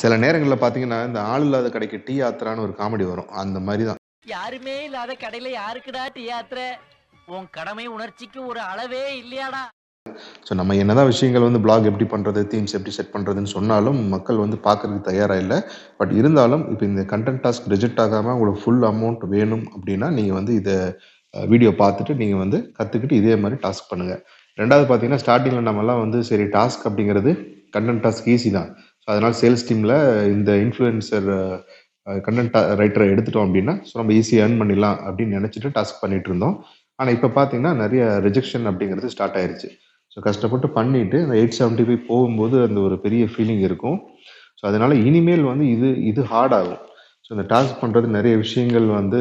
சில நேரங்கள்ல பார்த்தீங்கன்னா, இந்த ஆள் இல்லாத கடைக்கு டீ ஆத்துறான்னு ஒரு காமெடி வரும். அந்த மாரி தான். யாருமே இல்லாத கடையில யாருக்குடா டீ ஆத்துற உன் கடமை உணர்ச்சிக்கு ஒரு அளவே இல்லையாடா ஸோ நம்ம என்னதான் விஷயங்கள் வந்து பிளாக் எப்படி பண்றது, தீம்ஸ் எப்படி செட் பண்றதுன்னு சொன்னாலும், மக்கள் வந்து பார்க்கறதுக்கு தயாரா இல்ல. பட் இருந்தாலும், இப்ப இந்த கன்டென்ட் டாஸ்க் ரிஜெக்ட் ஆகாம உங்களுக்கு ஃபுல் அமௌண்ட் வேணும் அப்படின்னா, நீங்க வந்து இத வீடியோ பார்த்துட்டு நீங்க வந்து கத்துக்கிட்டு இதே மாரி டாஸ்க் பண்ணுங்க. 2வது பார்த்தீங்கன்னா, ஸ்டார்ட்டிங்ல நம்மலாம் வந்து சரி டாஸ்க் அப்படிங்கிறது கன்டென்ட் டாஸ்க் ஈஸி தான். ஸோ சேல்ஸ் டீமில் இந்த இன்ஃப்ளூயன்சர் கண்டென்ட் ரைட்டரை எடுத்துட்டோம் அப்படின்னா, ஸோ நம்ம ஈஸியாக ஏர்ன் பண்ணிடலாம் அப்படின்னு நினச்சிட்டு டாஸ்க் பண்ணிட்டு இருந்தோம். ஆனால் இப்போ பார்த்தீங்கன்னா, நிறைய ரிஜெக்ஷன் அப்படிங்கிறது ஸ்டார்ட் ஆயிருச்சு. ஸோ கஷ்டப்பட்டு பண்ணிட்டு அந்த 875 போகும்போது அந்த ஒரு பெரிய ஃபீலிங் இருக்கும். ஸோ அதனால இனிமேல் வந்து இது இது ஹார்ட் ஆகும். ஸோ இந்த டாஸ்க் பண்ணுறது நிறைய விஷயங்கள் வந்து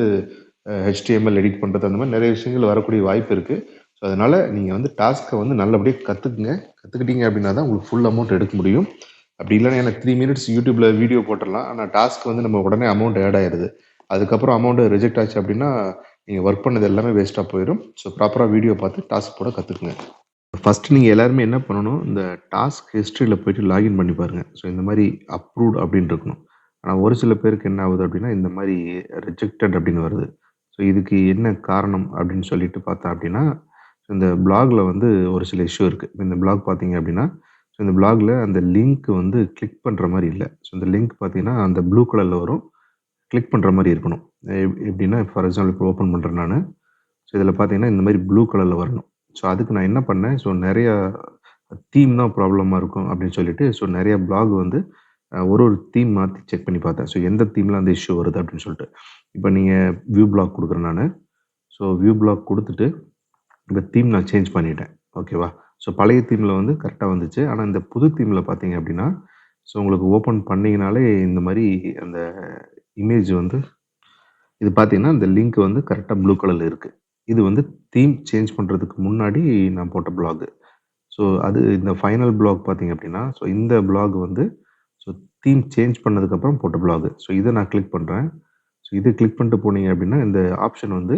ஹெச்டிஎம்எல் எடிட் பண்ணுறது அந்த மாதிரி நிறைய விஷயங்கள் வரக்கூடிய வாய்ப்பு இருக்குது ஸோ அதனால் நீங்கள் வந்து டாஸ்க்கை வந்து நல்லபடியாக கற்றுக்குங்க கற்றுக்கிட்டீங்க அப்படின்னா தான் உங்களுக்கு ஃபுல் அமௌண்ட் எடுக்க முடியும். அப்படி இல்லைன்னா எனக்கு த்ரீ மினிட்ஸ் யூடியூப்ல வீடியோ போட்டுடலாம் ஆனால் டாஸ்க் வந்து நம்ம உடனே அமௌண்ட் ஆட் ஆயிடுது அதுக்கப்புறம் அமௌண்ட் ரிஜெக்ட் ஆச்சு அப்படின்னா, நீங்கள் ஒர்க் பண்ணது எல்லாமே வேஸ்ட்டாக போயிடும் ஸோ ப்ராப்பராக வீடியோ பார்த்து டாஸ்க் போட கற்றுக்குங்க ஃபஸ்ட்டு நீங்கள் எல்லாருமே என்ன பண்ணணும், இந்த டாஸ்க் ஹிஸ்ட்ரியில் போயிட்டு லாகின் பண்ணி பாருங்க. ஸோ இந்த மாதிரி அப்ரூவ்ட் அப்படின்னு இருக்கணும். ஆனால் ஒரு சில பேருக்கு என்ன ஆகுது அப்படின்னா, இந்த மாதிரி ரிஜெக்டட் அப்படின்னு வருது. ஸோ இதுக்கு என்ன காரணம் அப்படின்னு சொல்லிட்டு பார்த்தா அப்படின்னா, இந்த பிளாகில் வந்து ஒரு சில இஷ்யூ இருக்குது இந்த பிளாக் பார்த்தீங்க அப்படின்னா, ஸோ இந்த பிளாகில் அந்த லிங்க் வந்து கிளிக் பண்ணுற மாதிரி இல்லை ஸோ இந்த லிங்க் பார்த்தீங்கன்னா, அந்த ப்ளூ கலரில் வரும். கிளிக் பண்ணுற மாதிரி இருக்கணும். எப்படின்னா ஃபார் எக்ஸாம்பிள் இப்போ ஓப்பன் பண்ணுறேன் நான் ஸோ இதில் பார்த்தீங்கன்னா, இந்த மாதிரி ப்ளூ கலரில் வரணும். ஸோ அதுக்கு நான் என்ன பண்ணேன், ஸோ நிறையா தீம் தான் ப்ராப்ளமாக இருக்கும் அப்படின்னு சொல்லிட்டு, ஸோ நிறையா பிளாக் வந்து ஒரு ஒரு தீம் மாற்றி செக் பண்ணி பார்த்தேன். ஸோ எந்த தீமில் அந்த இஷ்யூ வருது அப்படின்னு சொல்லிட்டு. இப்போ நீங்கள் வியூ பிளாக் கொடுக்குறேன் நான் ஸோ வியூ பிளாக் கொடுத்துட்டு இந்த தீம் நான் சேஞ்ச் பண்ணிட்டேன். ஓகேவா? ஸோ பழைய தீமில் வந்து கரெக்டாக வந்துச்சு. ஆனால் இந்த புது தீமில் பார்த்தீங்க அப்படின்னா, ஸோ உங்களுக்கு ஓப்பன் பண்ணிங்கனாலே இந்த மாதிரி அந்த இமேஜ் வந்து இது பார்த்தீங்கன்னா, இந்த லிங்க் வந்து கரெக்டாக ப்ளூ கலரில் இருக்குது இது வந்து தீம் சேஞ்ச் பண்ணுறதுக்கு முன்னாடி நான் போட்ட பிளாகு ஸோ அது இந்த ஃபைனல் பிளாக் பார்த்தீங்க அப்படின்னா, ஸோ இந்த பிளாக் வந்து ஸோ தீம் சேஞ்ச் பண்ணதுக்கப்புறம் போட்ட பிளாகு ஸோ இதை நான் கிளிக் பண்ணுறேன் ஸோ இதை கிளிக் பண்ணிட்டு போனீங்க அப்படின்னா, இந்த ஆப்ஷன் வந்து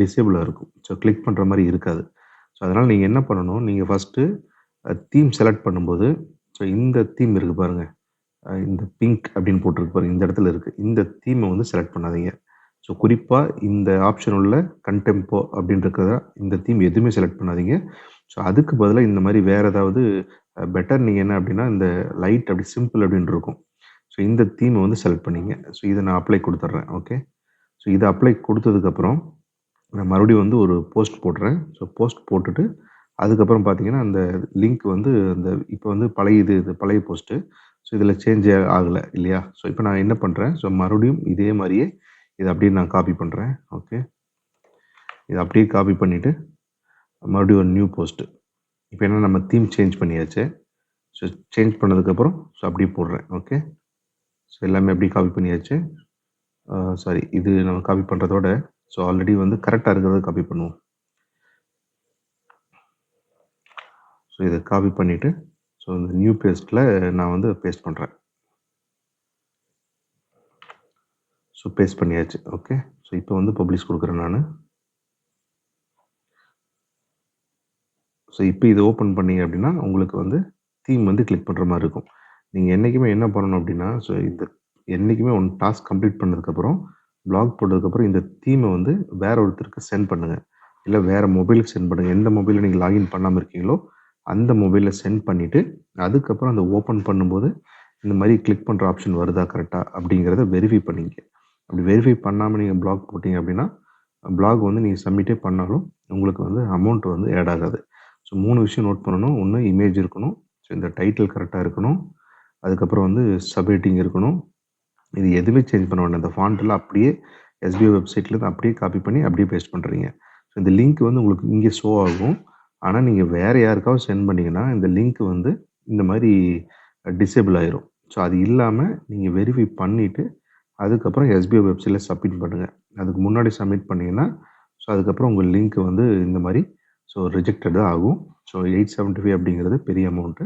டிசேபிளாக இருக்கும். ஸோ கிளிக் பண்ணுற மாதிரி இருக்காது. ஸோ அதனால் நீங்கள் என்ன பண்ணணும், நீங்கள் ஃபர்ஸ்ட்டு தீம் செலக்ட் பண்ணும்போது, ஸோ இந்த தீம் இருக்கு பாருங்க. இந்த பிங்க் அப்படின்னு போட்டிருக்கு பாருங்க. இந்த இடத்துல இருக்கு. இந்த தீமை வந்து செலக்ட் பண்ணாதீங்க. ஸோ குறிப்பாக இந்த ஆப்ஷன் உள்ள கன்டெம்போ அப்படின்னு இந்த தீம் எதுவுமே செலக்ட் பண்ணாதீங்க. ஸோ அதுக்கு பதிலாக இந்த மாதிரி வேற ஏதாவது பெட்டர் நீங்கள் என்ன அப்படின்னா, இந்த லைட் அப்படி சிம்பிள் அப்படின்னு இருக்கும். ஸோ இந்த தீமை வந்து செலக்ட் பண்ணீங்க. ஸோ இதை நான் அப்ளை கொடுத்துட்றேன் ஓகே. ஸோ இதை அப்ளை கொடுத்ததுக்கப்புறம் நான் மறுபடியும் வந்து ஒரு போஸ்ட் போடுறேன். ஸோ போஸ்ட் போட்டுட்டு, அதுக்கப்புறம் பார்த்தீங்கன்னா, அந்த லிங்க் வந்து அந்த இப்போ வந்து பழைய இது இது பழைய போஸ்ட்டு. ஸோ இதில் சேஞ்ச் ஆகலை இல்லையா? ஸோ இப்போ நான் என்ன பண்ணுறேன் ஸோ மறுபடியும் இதே மாதிரியே இதை அப்படியே நான் காப்பி பண்ணுறேன் ஓகே. இதை அப்படியே காப்பி பண்ணிவிட்டு மறுபடியும் ஒரு நியூ போஸ்ட்டு இப்போ என்ன நம்ம தீம் சேஞ்ச் பண்ணியாச்சு. ஸோ சேஞ்ச் பண்ணதுக்கப்புறம் ஸோ அப்படியே போடுறேன். ஓகே. ஸோ எல்லாமே அப்படியே காப்பி பண்ணியாச்சு. சாரி இது நம்ம காப்பி பண்ணுறதோட ஸோ ஆல்ரெடி வந்து கரெக்டாக இருக்கிறத காப்பி பண்ணுவோம். ஸோ இதை காப்பி பண்ணிவிட்டு ஸோ இந்த நியூ பேஸ்ட்டில் நான் வந்து பேஸ்ட் பண்ணுறேன் ஸோ பேஸ்ட் பண்ணியாச்சு. ஓகே. ஸோ இப்போ வந்து பப்ளிஷ் கொடுக்குறேன் நான் ஸோ இப்போ இதை ஓப்பன் பண்ணீங்க அப்படின்னா, உங்களுக்கு வந்து தீம் வந்து கிளிக் பண்ணுற மாதிரி இருக்கும். நீங்கள் என்றைக்குமே என்ன பண்ணணும் அப்படின்னா, ஸோ இந்த என்றைக்குமே ஒன் டாஸ்க் கம்ப்ளீட் பண்ணதுக்கப்புறம், பிளாக் போட்டதுக்கப்புறம் இந்த தீமை வந்து வேற ஒருத்தருக்கு சென்ட் பண்ணுங்கள் இல்லை வேறு மொபைலுக்கு சென்ட் பண்ணுங்கள் எந்த மொபைலில் நீங்கள் லாகின் பண்ணாமல் இருக்கீங்களோ, அந்த மொபைலில் சென்ட் பண்ணிவிட்டு அதுக்கப்புறம் அந்த ஓப்பன் பண்ணும்போது, இந்த மாதிரி கிளிக் பண்ணுற ஆப்ஷன் வருதா கரெக்டாக அப்படிங்கிறத வெரிஃபை பண்ணிக்கங்க. அப்படி வெரிஃபை பண்ணாமல் நீங்கள் பிளாக் போட்டிங்க அப்படின்னா, பிளாக் வந்து நீங்கள் சப்மிட்டே பண்ணாலும், உங்களுக்கு வந்து அமௌண்ட் வந்து ஆட் ஆகாது. ஸோ மூணு விஷயம் நோட் பண்ணணும். ஒன்று இமேஜ் இருக்கணும். ஸோ இந்த டைட்டில் கரெக்டாக இருக்கணும். அதுக்கப்புறம் வந்து சப்ரேட்டிங் இருக்கணும். இது எதுவுமே சேஞ்ச் பண்ண வேண்டாம். இந்த ஃபாண்ட்டில் அப்படியே எஸ்பிஐ வெப்சைட்லேருந்து அப்படியே காப்பி பண்ணி அப்படியே பேஸ்ட் பண்ணுறீங்க ஸோ இந்த லிங்க் வந்து உங்களுக்கு இங்கே ஷோ ஆகும். ஆனால் நீங்கள் வேறு யாருக்காவது சென்ட் பண்ணீங்கன்னா, இந்த லிங்க் வந்து இந்த மாதிரி டிசேபிள் ஆயிரும். ஸோ அது இல்லாமல் நீங்கள் வெரிஃபை பண்ணிவிட்டு அதுக்கப்புறம் எஸ்பிஐ வெப்சைட்டில் சப்மிட் பண்ணுங்கள் அதுக்கு முன்னாடி சப்மிட் பண்ணிங்கன்னா ஸோ அதுக்கப்புறம் உங்கள் லிங்க் வந்து இந்த மாதிரி ஸோ ரிஜெக்டட் தான் ஆகும். ஸோ 875 அப்படிங்கிறது பெரிய அமௌண்ட்டு.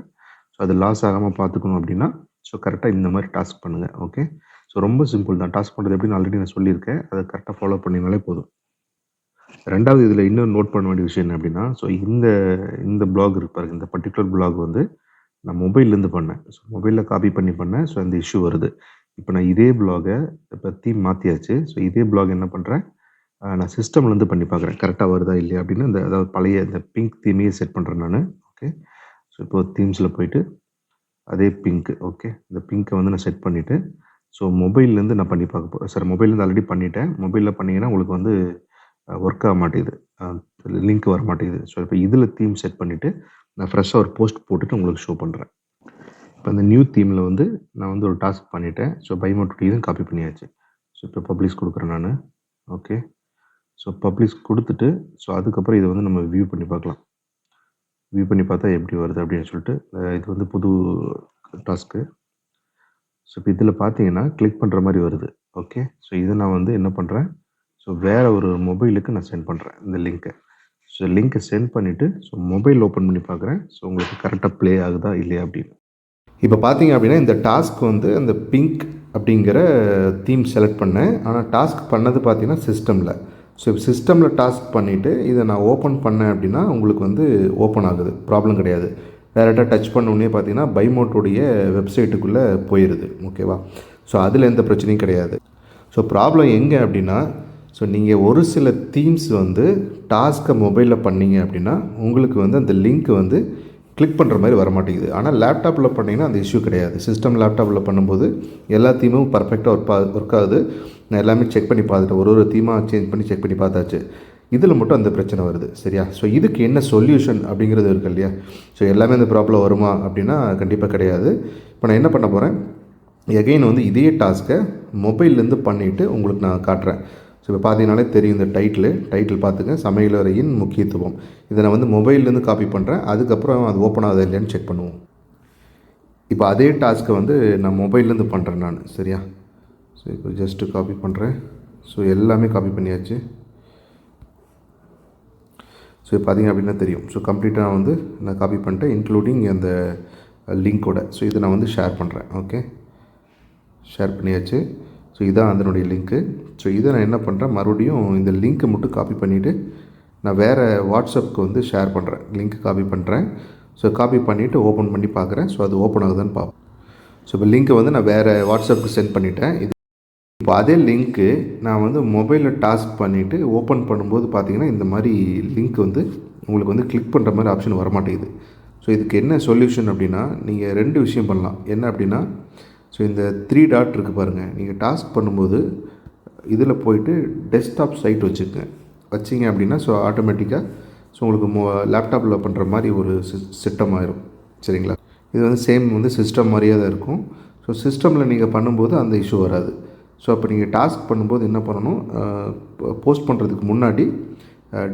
ஸோ அது லாஸ் ஆகாமல் பார்த்துக்கணும் அப்படின்னா, ஸோ கரெக்டாக இந்த மாதிரி டாஸ்க் பண்ணுங்கள் ஓகே. ஸோ ரொம்ப சிம்பிள் தான். டாஸ்க் பண்ணுறது எப்படின்னு ஆல்ரெடி நான் சொல்லியிருக்கேன். அதை கரெக்டாக ஃபாலோ பண்ணினாலே போதும். ரெண்டாவது இதில் இன்னும் நோட் பண்ண வேண்டிய விஷயம் என்ன அப்படின்னா, ஸோ இந்த இந்த பிளாக் இருப்பார் இந்த பர்ட்டிகுலர் பிளாக் வந்து நான் மொபைல்லேருந்து பண்ணேன். ஸோ மொபைலில் காப்பி பண்ணி பண்ணேன். ஸோ அந்த இஷ்யூ வருது. இப்போ நான் இதே ப்ளாகை இப்போ தீம் மாற்றியாச்சு ஸோ இதே ப்ளாக் என்ன பண்ணுறேன் நான் சிஸ்டம்லேருந்து பண்ணி பார்க்குறேன். கரெக்டாக வருதா இல்லையா அப்படின்னு அந்த அதாவது பழைய இந்த பிங்க் தீமையே செட் பண்ணுறேன் நான். ஓகே ஸோ இப்போ தீம்ஸில் போயிட்டு அதே பிங்க்கு ஓகே இந்த பிங்க்கை வந்து நான் செட் பண்ணிவிட்டு ஸோ மொபைல்லேருந்து நான் பண்ணி பார்க்க போகிறேன் சார் மொபைல்லேருந்து ஆல்ரெடி பண்ணிட்டேன். மொபைலில் பண்ணிங்கன்னா உங்களுக்கு வந்து ஒர்க் ஆக மாட்டேங்குது. லிங்க் வர மாட்டேங்குது. ஸோ இப்போ இதில் தீம் செட் பண்ணிவிட்டு நான் ஃப்ரெஷ்ஷாக ஒரு போஸ்ட் போட்டுட்டு உங்களுக்கு ஷோ பண்ணுறேன் இப்போ அந்த நியூ தீமில் வந்து நான் வந்து ஒரு டாஸ்க் பண்ணிட்டேன். ஸோ பைமோட் காப்பி பண்ணியாச்சு. ஸோ இப்போ பப்ளிஷ் கொடுக்குறேன் நான். ஓகே ஸோ பப்ளிஷ் கொடுத்துட்டு ஸோ அதுக்கப்புறம் இதை வந்து நம்ம வியூ பண்ணி பார்க்கலாம். வியூ பண்ணி பார்த்தா எப்படி வருது அப்படின்னு சொல்லிட்டு இது வந்து புது டாஸ்க்கு ஸோ இப்போ இதில் பார்த்தீங்கன்னா கிளிக் பண்ணுற மாதிரி வருது. ஓகே ஸோ இதை நான் வந்து என்ன பண்ணுறேன் ஸோ வேறு ஒரு மொபைலுக்கு நான் சென்ட் பண்ணுறேன் இந்த லிங்க்கை ஸோ லிங்க்கை சென்ட் பண்ணிவிட்டு ஸோ மொபைல் ஓப்பன் பண்ணி பார்க்குறேன் ஸோ உங்களுக்கு கரெக்டாக ப்ளே ஆகுதா இல்லையா அப்படின்னு. இப்போ பார்த்தீங்க அப்படின்னா இந்த டாஸ்க் வந்து அந்த பிங்க் அப்படிங்கிற தீம் செலக்ட் பண்ணேன். ஆனால் டாஸ்க் பண்ணது பார்த்தீங்கன்னா சிஸ்டமில் ஸோ இப்போ சிஸ்டமில் டாஸ்க் பண்ணிவிட்டு இதை நான் ஓப்பன் பண்ணேன் அப்படின்னா உங்களுக்கு வந்து ஓப்பன் ஆகுது. ப்ராப்ளம் கிடையாது. டேரெக்டாக டச் பண்ண உடனே பார்த்தீங்கன்னா பைமோட்டுடைய வெப்சைட்டுக்குள்ளே போயிடுது ஓகேவா ஸோ அதில் எந்த பிரச்சனையும் கிடையாது. ஸோ ப்ராப்ளம் எங்கே அப்படின்னா ஸோ நீங்கள் ஒரு சில தீம்ஸ் வந்து டாஸ்க்கை மொபைலில் பண்ணீங்க அப்படின்னா உங்களுக்கு வந்து அந்த லிங்க் வந்து கிளிக் பண்ணுற மாதிரி வர மாட்டேங்குது. ஆனால் லேப்டாப்பில் பண்ணிங்கன்னா அந்த இஷ்யூ கிடையாது. சிஸ்டம் லேப்டாப்பில் பண்ணும்போது எல்லா தீமும் பர்ஃபெக்டாக ஒர்க் ஒர்க் ஆகுது. நான் எல்லாமே செக் பண்ணி பார்த்துட்டேன். ஒரு ஒரு தீமாக சேஞ்ச் பண்ணி செக் பண்ணி பார்த்தாச்சு. இதில் மட்டும் அந்த பிரச்சனை வருது சரியா? ஸோ இதுக்கு என்ன சொல்யூஷன் அப்படிங்கிறது இருக்கு இல்லையா? ஸோ எல்லாமே அந்த ப்ராப்ளம் வருமா அப்படின்னா கண்டிப்பாக கிடையாது. இப்போ நான் என்ன பண்ண போகிறேன் எகைன் வந்து இதே டாஸ்க்கை மொபைல்லேருந்து பண்ணிவிட்டு உங்களுக்கு நான் காட்டுறேன். ஸோ இப்போ பார்த்தீங்கனாலே தெரியும் இந்த டைட்டில் டைட்டில் பார்த்துங்க. சமையலறையின் முக்கியத்துவம். இதை நான் வந்து மொபைல்லேருந்து காப்பி பண்ணுறேன் அதுக்கப்புறம் அது ஓப்பன் ஆகுது இல்லையான்னு செக் பண்ணுவோம். இப்போ அதே டாஸ்க்கை வந்து நான் மொபைல்லேருந்து பண்ணுறேன் நான் சரியா? ஸோ இப்போ ஜஸ்ட்டு காப்பி பண்ணுறேன் ஸோ எல்லாமே காப்பி பண்ணியாச்சு. ஸோ பார்த்தீங்க அப்படின்னா தெரியும். ஸோ கம்ப்ளீட்டாக நான் வந்து நான் காப்பி பண்ணிட்டேன் இன்க்ளூடிங் அந்த லிங்க்கோட ஸோ இதை நான் வந்து ஷேர் பண்ணுறேன் ஓகே ஷேர் பண்ணியாச்சு. ஸோ இதான் அதனுடைய லிங்க்கு ஸோ இதை நான் என்ன பண்ணுறேன் மறுபடியும் இந்த லிங்க்கை மட்டும் காப்பி பண்ணிவிட்டு நான் வேறு வாட்ஸ்அப்புக்கு வந்து ஷேர் பண்ணுறேன் லிங்க் காப்பி பண்ணுறேன் ஸோ காப்பி பண்ணிவிட்டு ஓப்பன் பண்ணி பார்க்குறேன் ஸோ அது ஓப்பன் ஆகுதான்னு பார்ப்போம் ஸோ இப்போ லிங்க்கை வந்து நான் வேறு வாட்ஸ்அப்புக்கு சென்ட் பண்ணிட்டேன். இது இப்போ அதே லிங்க்கு நான் வந்து மொபைலில் டாஸ்க் பண்ணிவிட்டு ஓப்பன் பண்ணும்போது பார்த்தீங்கன்னா இந்த மாதிரி லிங்க் வந்து உங்களுக்கு வந்து கிளிக் பண்ணுற மாதிரி ஆப்ஷன் வர மாட்டேங்குது ஸோ இதுக்கு என்ன சொல்யூஷன் அப்படின்னா நீங்கள் ரெண்டு விஷயம் பண்ணலாம். என்ன அப்படின்னா ஸோ இந்த த்ரீ டாட் இருக்குது பாருங்கள் நீங்கள் டாஸ்க் பண்ணும்போது இதில் போயிட்டு டெஸ்க்டாப் சைட் வச்சுக்கோங்க வச்சிங்க அப்படின்னா ஸோ ஆட்டோமேட்டிக்காக ஸோ உங்களுக்கு மொ லேப்டாப்பில் பண்ணுற மாதிரி ஒரு சிஸ்டம் ஆயிரும். சரிங்களா? இது வந்து சேம் வந்து சிஸ்டம் மாதிரியே தான் இருக்கும். ஸோ சிஸ்டமில் நீங்கள் பண்ணும்போது அந்த இஷ்யூ வராது. ஸோ அப்போ நீங்கள் டாஸ்க் பண்ணும்போது என்ன பண்ணணும்? போஸ்ட் பண்ணுறதுக்கு முன்னாடி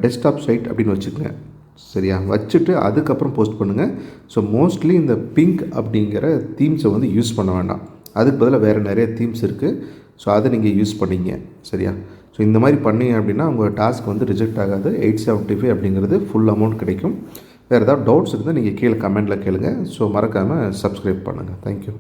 டெஸ்க்டாப் சைட் அப்படின்னு வச்சுக்கோங்க. சரியா? வச்சுட்டு அதுக்கப்புறம் போஸ்ட் பண்ணுங்கள் ஸோ மோஸ்ட்லி இந்த பிங்க் அப்படிங்கிற தீம்ஸை வந்து யூஸ் பண்ண வேண்டாம். அதுக்கு பதிலாக வேறு நிறைய தீம்ஸ் இருக்குது ஸோ அதை நீங்கள் யூஸ் பண்ணிங்க. சரியா? ஸோ இந்த மாதிரி பண்ணீங்க அப்படின்னா உங்கள் டாஸ்க் வந்து ரிஜெக்ட் ஆகாது. எயிட் செவன்ட்டி ஃபைவ் அப்படிங்கிறது ஃபுல் அமௌண்ட் கிடைக்கும். வேறு ஏதாவது டவுட்ஸ் இருந்தால் நீங்கள் கீழே கமெண்ட்டில் கேளுங்கள் ஸோ மறக்காமல் சப்ஸ்கிரைப் பண்ணுங்கள் தேங்க்யூ